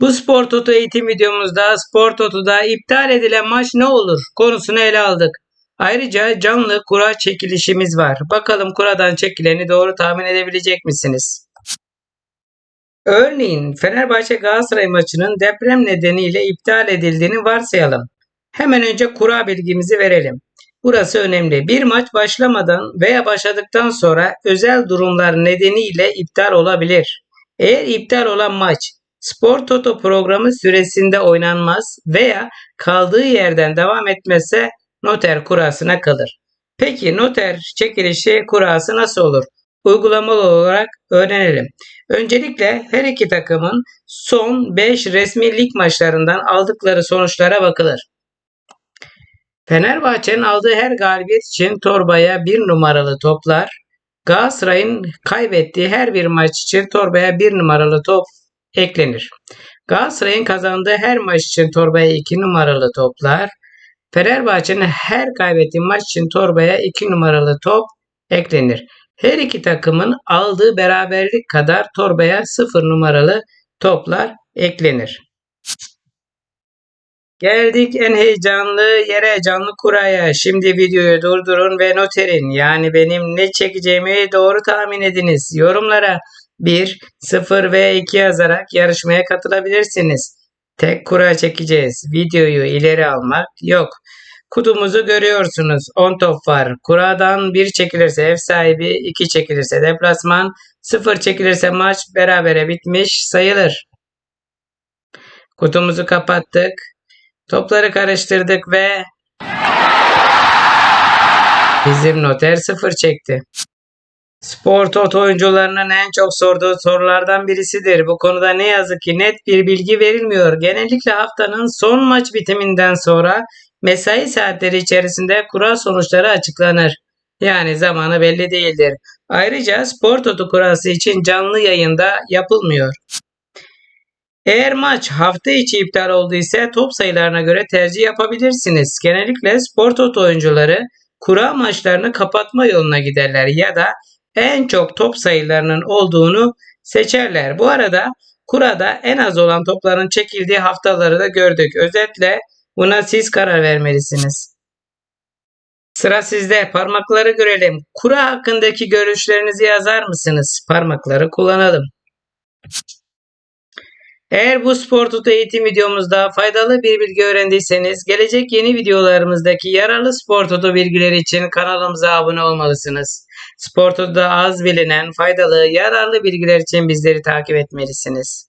Bu Spor Toto eğitim videomuzda Spor Toto'da iptal edilen maç ne olur konusunu ele aldık. Ayrıca canlı kura çekilişimiz var. Bakalım kuradan çekileni doğru tahmin edebilecek misiniz? Örneğin Fenerbahçe Galatasaray maçının deprem nedeniyle iptal edildiğini varsayalım. Hemen önce kura bilgimizi verelim. Burası önemli. Bir maç başlamadan veya başladıktan sonra özel durumlar nedeniyle iptal olabilir. Eğer iptal olan maç Spor Toto programı süresinde oynanmaz veya kaldığı yerden devam etmezse noter kurasına kalır. Peki noter çekilişi kurası nasıl olur? Uygulamalı olarak öğrenelim. Öncelikle her iki takımın son 5 resmi lig maçlarından aldıkları sonuçlara bakılır. Fenerbahçe'nin aldığı her galibiyet için torbaya bir numaralı toplar, Galatasaray'ın kaybettiği her bir maç için torbaya bir numaralı top eklenir. Galatasaray'ın kazandığı her maç için torbaya 2 numaralı toplar. Fenerbahçe'nin her kaybettiği maç için torbaya 2 numaralı top eklenir. Her iki takımın aldığı beraberlik kadar torbaya 0 numaralı toplar eklenir. Geldik en heyecanlı yere canlı kuraya. Şimdi videoyu durdurun ve noterin yani benim ne çekeceğimi doğru tahmin ediniz. Yorumlara 1, 0 ve 2 yazarak yarışmaya katılabilirsiniz. Tek kura çekeceğiz. Videoyu ileri almak yok. Kutumuzu görüyorsunuz. 10 top var. Kuradan 1 çekilirse ev sahibi, 2 çekilirse deplasman, 0 çekilirse maç berabere bitmiş sayılır. Kutumuzu kapattık. Topları karıştırdık ve bizim noter 0 çekti. Spor Toto oyuncularının en çok sorduğu sorulardan birisidir. Bu konuda ne yazık ki net bir bilgi verilmiyor. Genellikle haftanın son maç bitiminden sonra mesai saatleri içerisinde kura sonuçları açıklanır. Yani zamanı belli değildir. Ayrıca Spor Toto kurası için canlı yayında yapılmıyor. Eğer maç hafta içi iptal olduysa top sayılarına göre tercih yapabilirsiniz. Genellikle Spor Toto oyuncuları kura maçlarını kapatma yoluna giderler ya da en çok top sayılarının olduğunu seçerler. Bu arada kurada en az olan topların çekildiği haftaları da gördük. Özetle buna siz karar vermelisiniz. Sıra sizde. Parmakları görelim. Kura hakkındaki görüşlerinizi yazar mısınız? Parmakları kullanalım. Eğer bu spor tutu eğitim videomuzda faydalı bir bilgi öğrendiyseniz gelecek yeni videolarımızdaki yararlı spor tutu bilgileri için kanalımıza abone olmalısınız. Spor tutuda az bilinen faydalı yararlı bilgiler için bizleri takip etmelisiniz.